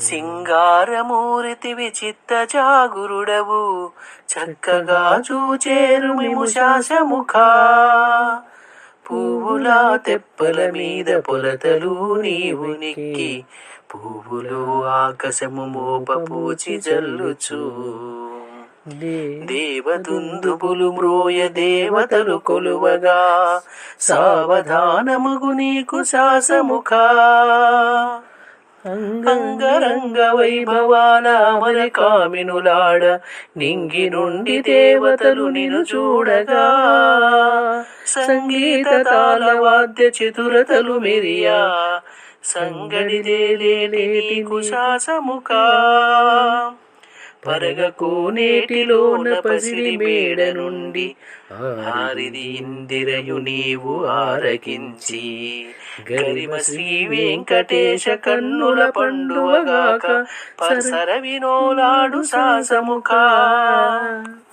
సింగారమూర్తి విచిత్త జాగురుడవు. చక్కగా చూచేరు మిము శాసముఖ. పువ్వుల తెప్పల మీద పొలతలు నీవు నిక్కి. పువ్వులు ఆకాశము మోపపూచి జల్లుచు. దేవదుందుబులు మ్రోయ దేవతలు కొలువగా. సావధానముగు నీకు శాసముఖ. రంగ వైభవాల అమర కామినులాడ నింగి నుండి దేవతలు నిను చూడగా. సంగీత తాళ వాద్య చతురతలు మెరియా సంగడిదేలే నీకు పరగకు నేటిలోన పసిడి మేడ నుండి ఆరిది ఇందిరయు నీవు ఆరగించి గరిమ శ్రీ వెంకటేశ కన్నుల పండువగాక సరవినోలాడు సాసముఖా సాసముఖ.